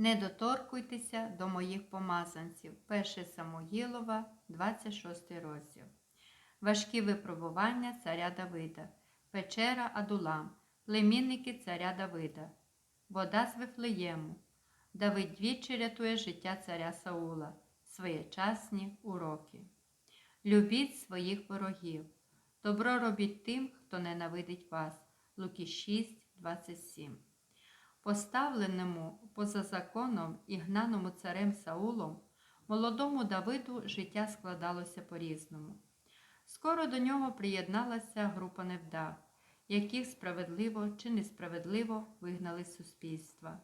Не доторкуйтеся до моїх помазанців. 1 Самуїлова, 26 розділ. Важкі випробування царя Давида, печера Адулам, племінники царя Давида, вода з Вифлеєму. Давид двічі рятує життя царя Саула, своєчасні уроки. Любіть своїх ворогів. Добро робіть тим, хто ненавидить вас. Луки 6, 27. Поставленому поза законом і гнаному царем Саулом, молодому Давиду життя складалося по-різному. Скоро до нього приєдналася група невдах, яких справедливо чи несправедливо вигнали з суспільства.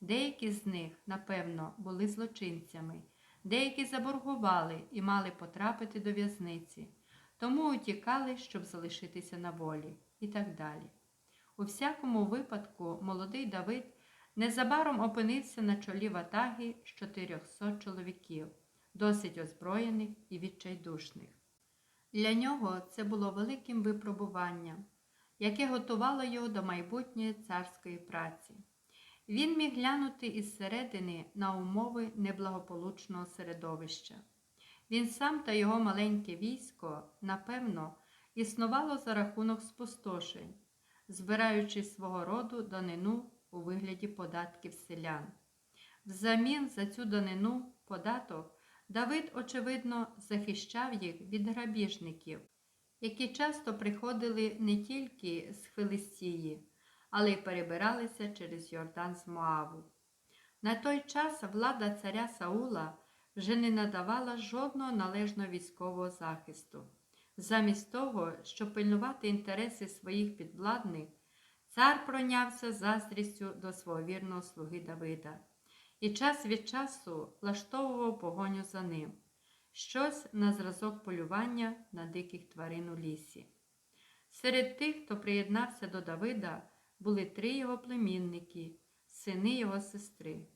Деякі з них, напевно, були злочинцями, деякі заборгували і мали потрапити до в'язниці, тому утікали, щоб залишитися на волі, і так далі. У всякому випадку молодий Давид незабаром опинився на чолі ватаги з 400 чоловіків, досить озброєних і відчайдушних. Для нього це було великим випробуванням, яке готувало його до майбутньої царської праці. Він міг глянути із середини на умови неблагополучного середовища. Він сам та його маленьке військо, напевно, існувало за рахунок спустошень, збираючи свого роду данину у вигляді податків селян. Взамін за цю данину податок Давид, очевидно, захищав їх від грабіжників, які часто приходили не тільки з Филистії, але й перебиралися через Йордан з Моаву. На той час влада царя Саула вже не надавала жодного належного військового захисту. Замість того, щоб пильнувати інтереси своїх підвладних, цар пройнявся заздрістю до свого вірного слуги Давида і час від часу влаштовував погоню за ним, щось на зразок полювання на диких тварин у лісі. Серед тих, хто приєднався до Давида, були три його племінники, сини його сестри.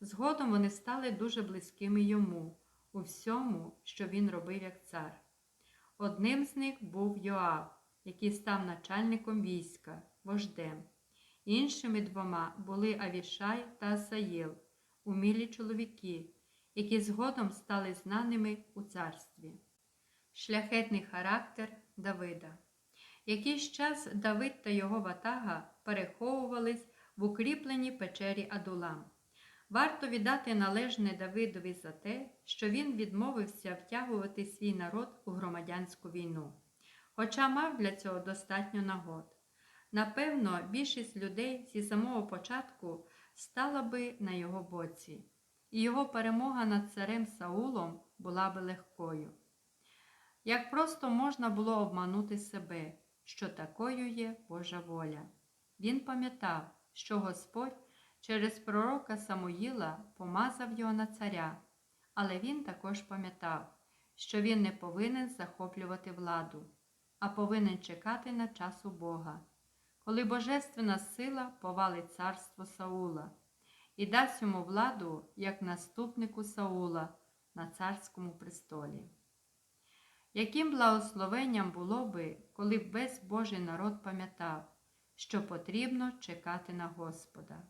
Згодом вони стали дуже близькими йому у всьому, що він робив як цар. Одним з них був Йоав, який став начальником війська, вождем. Іншими двома були Авішай та Асаїл, умілі чоловіки, які згодом стали знаними у царстві. Шляхетний характер Давида. Якийсь час Давид та його ватага переховувались в укріпленій печері Адулам. Варто віддати належне Давидові за те, що він відмовився втягувати свій народ у громадянську війну, хоча мав для цього достатньо нагод. Напевно, більшість людей зі самого початку стала би на його боці, і його перемога над царем Саулом була би легкою. Як просто можна було обманути себе, що такою є Божа воля. Він пам'ятав, що Господь через пророка Самуїла помазав його на царя, але він також пам'ятав, що він не повинен захоплювати владу, а повинен чекати на часу Бога, коли божественна сила повалить царство Саула і дасть йому владу як наступнику Саула на царському престолі. Яким благословенням було би, коли б весь Божий народ пам'ятав, що потрібно чекати на Господа?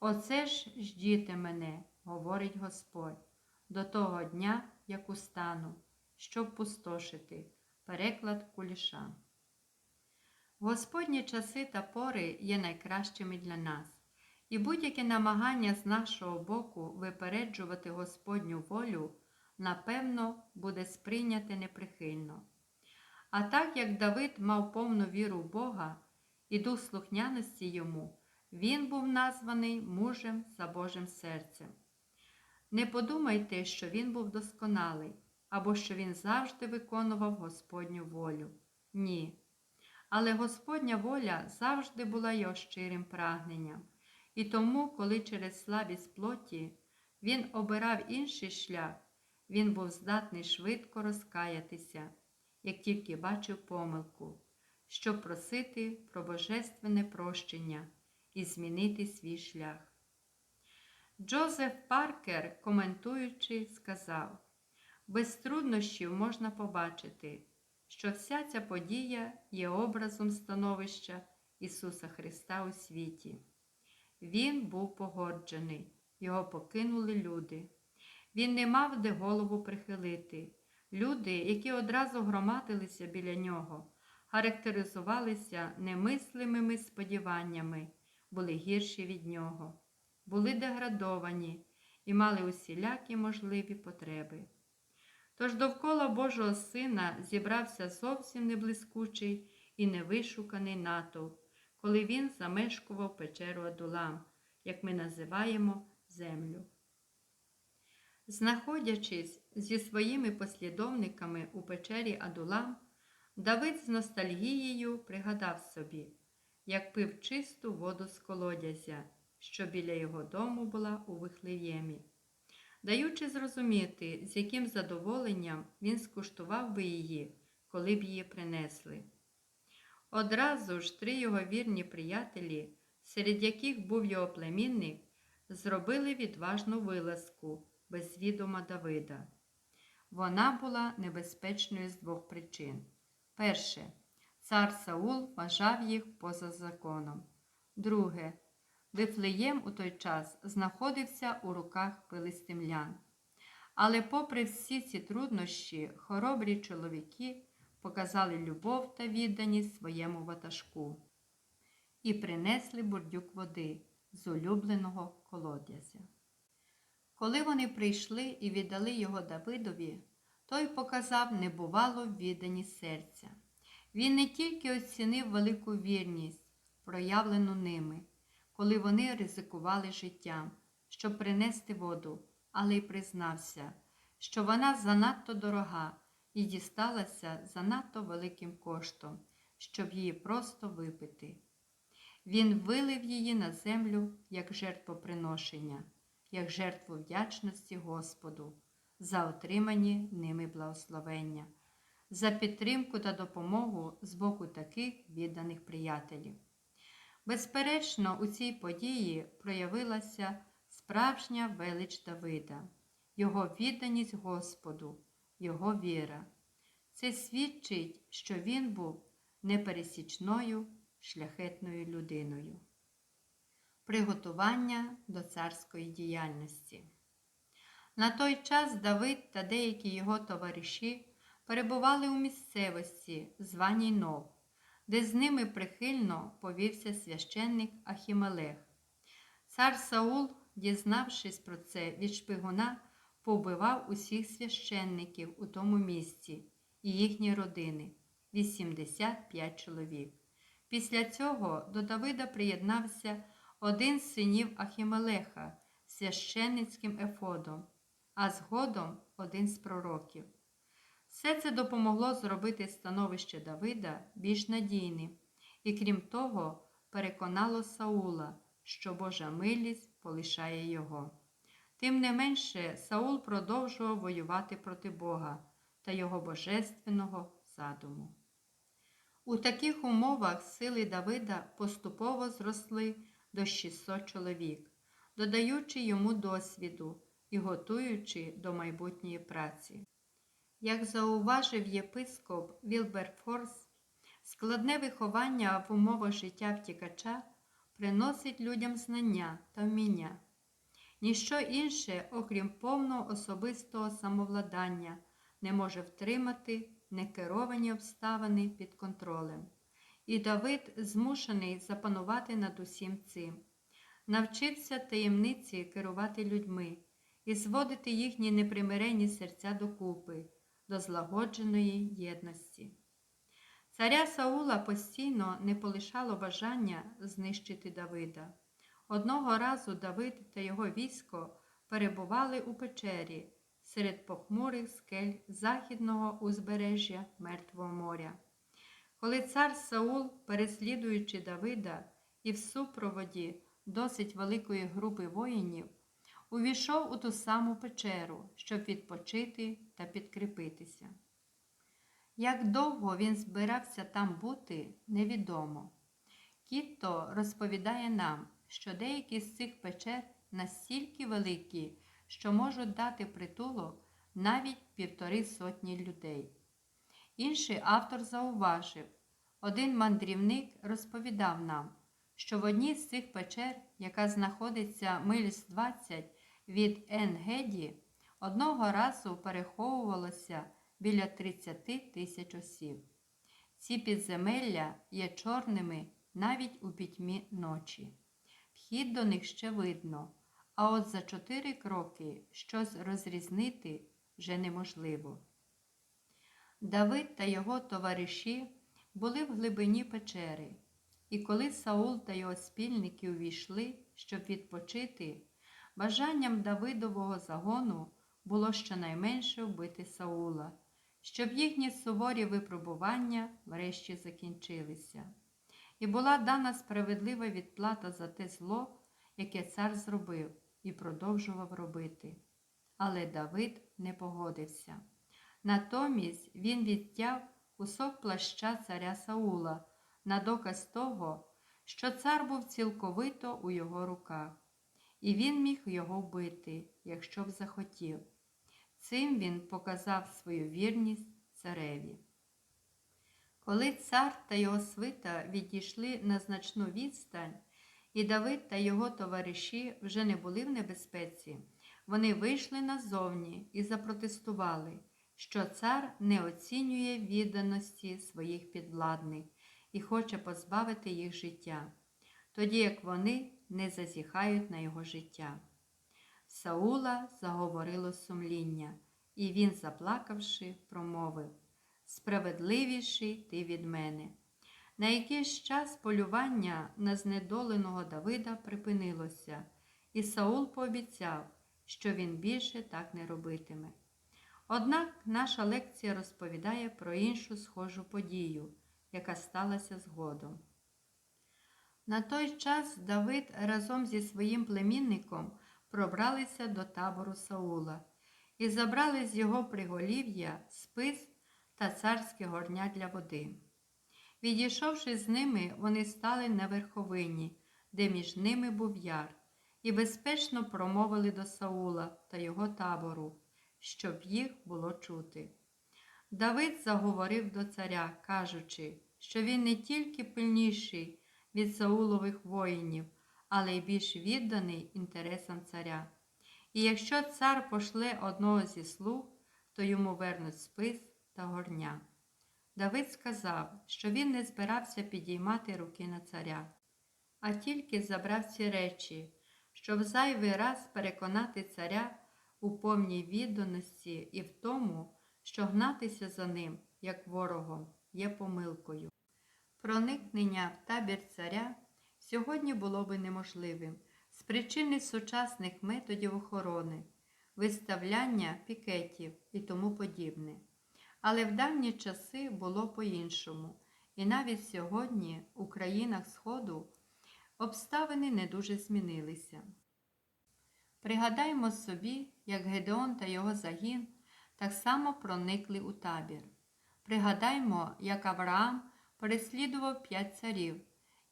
Оце ж ждіте мене, говорить Господь, до того дня, як устану, щоб пустошити. Переклад кулішан. Господні часи та пори є найкращими для нас, і будь-яке намагання з нашого боку випереджувати Господню волю, напевно, буде сприйняте неприхильно. А так як Давид мав повну віру в Бога і дух слухняності йому, він був названий мужем за Божим серцем. Не подумайте, що він був досконалий, або що він завжди виконував Господню волю. Ні. Але Господня воля завжди була його щирим прагненням, і тому, коли через слабість плоті він обирав інший шлях, він був здатний швидко розкаятися, як тільки бачив помилку, щоб просити про божественне прощення і змінити свій шлях. Джозеф Паркер, коментуючи, сказав: без труднощів можна побачити, що вся ця подія є образом становища Ісуса Христа у світі. Він був погоджений, його покинули люди. Він не мав де голову прихилити. Люди, які одразу громадилися біля нього, характеризувалися немислимими сподіваннями, були гірші від нього, були деградовані і мали усілякі можливі потреби. Тож довкола Божого Сина зібрався зовсім неблискучий і невишуканий натовп, коли він замешкував печеру Адулам, як ми називаємо землю. Знаходячись зі своїми послідовниками у печері Адулам, Давид з ностальгією пригадав собі, як пив чисту воду з колодязя, що біля його дому була у Вихлеємі. Даючи зрозуміти, з яким задоволенням він скуштував би її, коли б її принесли. Одразу ж три його вірні приятелі, серед яких був його племінник, зробили відважну вилазку без відома Давида. Вона була небезпечною з двох причин. Перше, цар Саул вважав їх поза законом. Друге, Вифлеєм у той час знаходився у руках филистимлян. Але, попри всі ці труднощі, хоробрі чоловіки показали любов та відданість своєму ватажку і принесли бурдюк води з улюбленого колодязя. Коли вони прийшли і віддали його Давидові, той показав небувалу відданість серця. Він не тільки оцінив велику вірність, проявлену ними, коли вони ризикували життям, щоб принести воду, але й признався, що вона занадто дорога і дісталася занадто великим коштом, щоб її просто випити. Він вилив її на землю як жертвоприношення, як жертву вдячності Господу за отримані ними благословення, за підтримку та допомогу з боку таких відданих приятелів. Безперечно, у цій події проявилася справжня велич Давида, його відданість Господу, його віра. Це свідчить, що він був непересічною шляхетною людиною. Приготування до царської діяльності. На той час Давид та деякі його товариші перебували у місцевості, званій Нов, де з ними прихильно повівся священник Ахімелех. Цар Саул, дізнавшись про це від шпигуна, повбивав усіх священників у тому місці і їхні родини 85 чоловік. Після цього до Давида приєднався один з синів Ахімелеха священницьким ефодом, а згодом один з пророків. Все це допомогло зробити становище Давида більш надійним і, крім того, переконало Саула, що Божа милість полишає його. Тим не менше, Саул продовжував воювати проти Бога та його божественного задуму. У таких умовах сили Давида поступово зросли до 600 чоловік, додаючи йому досвіду і готуючи до майбутньої праці. Як зауважив єпископ Вілберфорс, складне виховання в умовах життя втікача приносить людям знання та вміння. Ніщо інше, окрім повного особистого самовладання, не може втримати некеровані обставини під контролем. І Давид змушений запанувати над усім цим, навчився таємниці керувати людьми і зводити їхні непримиренні серця докупи, до злагодженої єдності. Царя Саула постійно не полишало бажання знищити Давида. Одного разу Давид та його військо перебували у печері серед похмурих скель західного узбережжя Мертвого моря. Коли цар Саул, переслідуючи Давида і в супроводі досить великої групи воїнів, увійшов у ту саму печеру, щоб відпочити та підкріпитися. Як довго він збирався там бути, невідомо. Кітто розповідає нам, що деякі з цих печер настільки великі, що можуть дати притулок навіть півтори сотні людей. Інший автор зауважив, один мандрівник розповідав нам, що в одній з цих печер, яка знаходиться миль з 20 від Енгеді, одного разу переховувалося біля 30 тисяч осіб. Ці підземелля є чорними навіть у пітьмі ночі. Вхід до них ще видно, а от за чотири кроки щось розрізнити вже неможливо. Давид та його товариші були в глибині печери, і коли Саул та його спільники увійшли, щоб відпочити, бажанням Давидового загону було щонайменше вбити Саула, щоб їхні суворі випробування врешті закінчилися. І була дана справедлива відплата за те зло, яке цар зробив і продовжував робити. Але Давид не погодився. Натомість він відтяв кусок плаща царя Саула на доказ того, що цар був цілковито у його руках, і він міг його вбити, якщо б захотів. Цим він показав свою вірність цареві. Коли цар та його свита відійшли на значну відстань, і Давид та його товариші вже не були в небезпеці, вони вийшли назовні і запротестували, що цар не оцінює відданості своїх підвладних і хоче позбавити їх життя, тоді як вони не зазіхають на його життя. Саула заговорило сумління, і він, заплакавши, промовив Справедливіший ти від мене. На якийсь час полювання на знедоленого Давида припинилося, і Саул пообіцяв, що він більше так не робитиме. Однак наша лекція розповідає про іншу схожу подію, яка сталася згодом. На той час Давид разом зі своїм племінником пробралися до табору Саула і забрали з його приголів'я спис та царське горня для води. Відійшовши з ними, вони стали на верховині, де між ними був яр, і безпечно промовили до Саула та його табору, щоб їх було чути. Давид заговорив до царя, кажучи, що він не тільки пильніший від Саулових воїнів, але й більш відданий інтересам царя. І якщо цар пошле одного зі слуг, то йому вернуть спис та горня. Давид сказав, що він не збирався підіймати руки на царя, а тільки забрав ці речі, щоб зайвий раз переконати царя у повній відданості і в тому, що гнатися за ним, як ворогом, є помилкою. Проникнення в табір царя сьогодні було би неможливим з причини сучасних методів охорони, виставляння пікетів і тому подібне. Але в давні часи було по-іншому, і навіть сьогодні у країнах Сходу обставини не дуже змінилися. Пригадаймо собі, як Гедеон та його загін так само проникли у табір. Пригадаймо, як Авраам переслідував п'ять царів,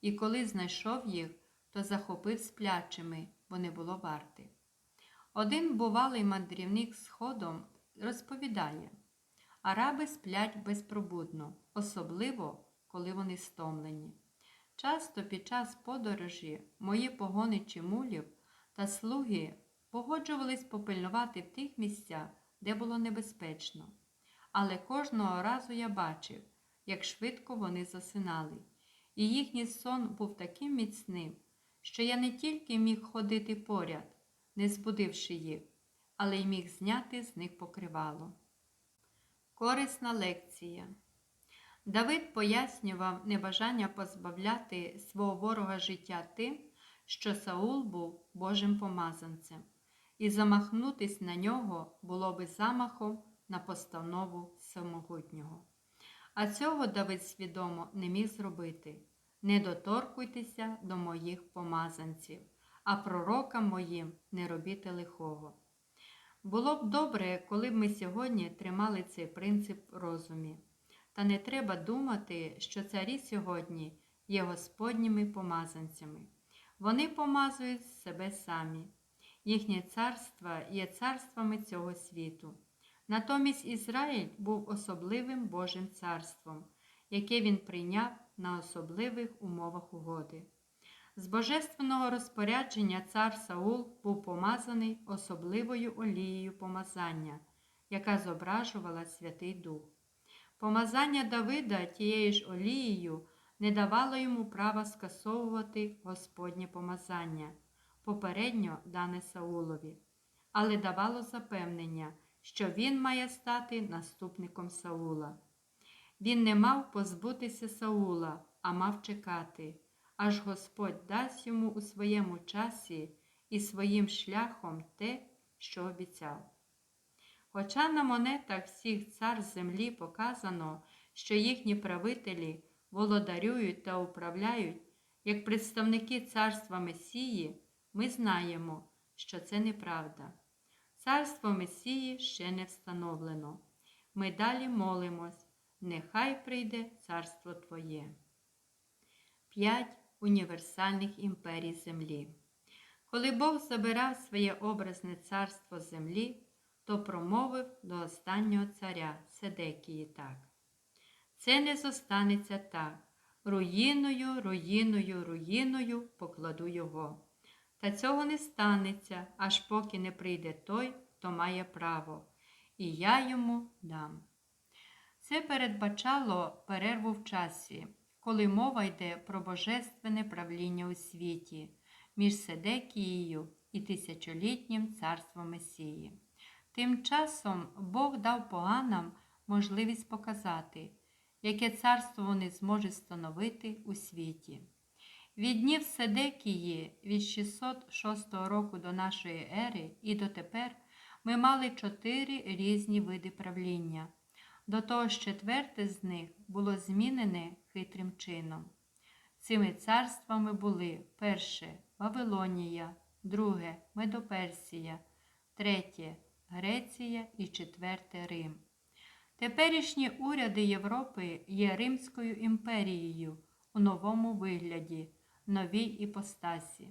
і коли знайшов їх, то захопив сплячими, бо не було варти. Один бувалий мандрівник сходом розповідає, араби сплять безпробудно, особливо, коли вони стомлені. Часто під час подорожі мої погоничі мулів та слуги погоджувались попильнувати в тих місцях, де було небезпечно. Але кожного разу я бачив, як швидко вони засинали, і їхній сон був таким міцним, що я не тільки міг ходити поряд, не збудивши їх, але й міг зняти з них покривало. Корисна лекція. Давид пояснював небажання позбавляти свого ворога життя тим, що Саул був Божим помазанцем, і замахнутись на нього було би замахом на постанову самогутнього. А цього Давид свідомо не міг зробити. Не доторкуйтеся до моїх помазанців, а пророкам моїм не робіте лихого. Було б добре, коли б ми сьогодні тримали цей принцип розумі. Та не треба думати, що царі сьогодні є Господніми помазанцями. Вони помазують себе самі. Їхнє царство є царствами цього світу. Натомість Ізраїль був особливим Божим царством, яке він прийняв на особливих умовах угоди. З божественного розпорядження цар Саул був помазаний особливою олією помазання, яка зображувала Святий Дух. Помазання Давида тією ж олією не давало йому права скасовувати Господнє помазання, попередньо дане Саулові, але давало запевнення, що він має стати наступником Саула. Він не мав позбутися Саула, а мав чекати, аж Господь дасть йому у своєму часі і своїм шляхом те, що обіцяв. Хоча на монетах всіх цар землі показано, що їхні правителі володарюють та управляють як представники царства Месії, ми знаємо, що це неправда. Царство Месії ще не встановлено. Ми далі молимось, нехай прийде царство Твоє. П'ять універсальних імперій землі. Коли Бог забирав своє образне царство землі, то промовив до останнього царя Седекії так. Це не зостанеться так. Руїною, руїною, руїною покладу його. Та цього не станеться, аж поки не прийде той, хто має право, і я йому дам. Це передбачало перерву в часі, коли мова йде про божественне правління у світі між Седекією і тисячолітнім царством Месії. Тим часом Бог дав поганам можливість показати, яке царство вони зможуть становити у світі. Від днів Седекії від 606 року до нашої ери і дотепер ми мали чотири різні види правління. До того ж четверте з них було змінене хитрим чином. Цими царствами були перше Вавилонія, друге Медоперсія, третє Греція і четверте Рим. Теперішні уряди Європи є Римською імперією у новому вигляді, новій іпостасі.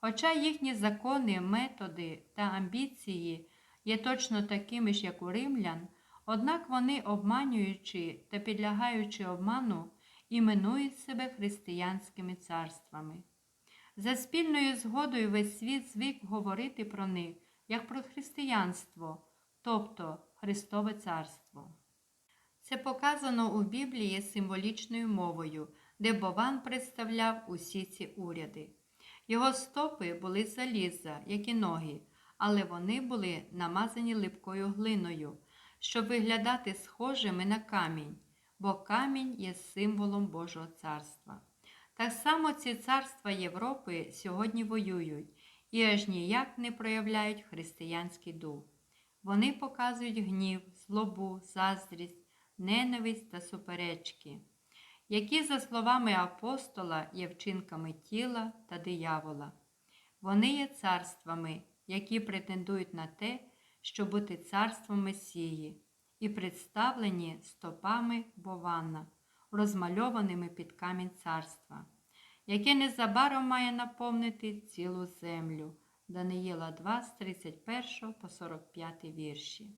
Хоча їхні закони, методи та амбіції є точно такими ж, як у римлян, однак вони, обманюючи та підлягаючи обману, іменують себе християнськими царствами. За спільною згодою весь світ звик говорити про них як про християнство, тобто Христове Царство. Це показано у Біблії символічною мовою, де Бован представляв усі ці уряди. Його стопи були заліза, як і ноги, але вони були намазані липкою глиною, щоб виглядати схожими на камінь, бо камінь є символом Божого царства. Так само ці царства Європи сьогодні воюють і аж ніяк не проявляють християнський дух. Вони показують гнів, злобу, заздрість, ненависть та суперечки, які, за словами апостола, є вчинками тіла та диявола. Вони є царствами, які претендують на те, щоб бути царством Месії, і представлені стопами Бована, розмальованими під камінь царства, яке незабаром має наповнити цілу землю. Даниїла 2 з 31 по 45 вірші.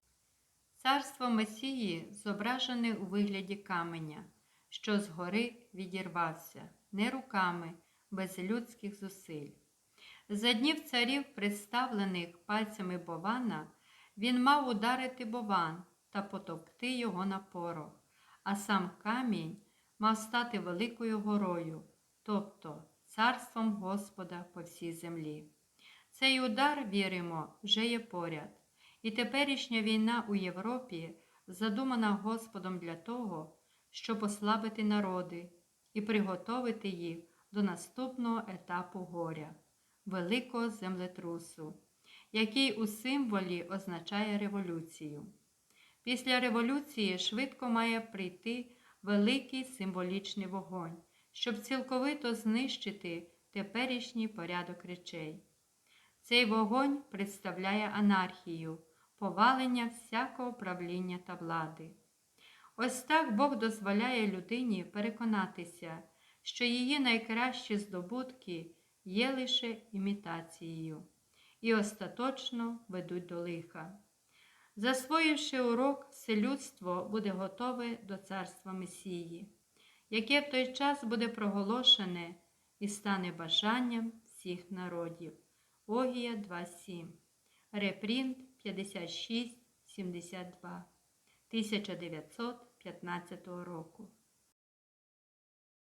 Царство Месії зображене у вигляді каменя, що згори відірвався, не руками, без людських зусиль. За днів царів, представлених пальцями Бована, він мав ударити Бован та потовкти його на порох, а сам камінь мав стати великою горою, тобто царством Господа по всій землі. Цей удар, віримо, вже є поряд, і теперішня війна у Європі задумана Господом для того, щоб ослабити народи і приготовити їх до наступного етапу горя, великого землетрусу, який у символі означає революцію. Після революції швидко має прийти великий символічний вогонь, щоб цілковито знищити теперішній порядок речей. Цей вогонь представляє анархію, повалення всякого правління та влади. Ось так Бог дозволяє людині переконатися, що її найкращі здобутки є лише імітацією і остаточно ведуть до лиха. Засвоївши урок, все людство буде готове до царства Месії, яке в той час буде проголошене і стане бажанням всіх народів. Огія 2.7. Репрінт 5672 1915 року.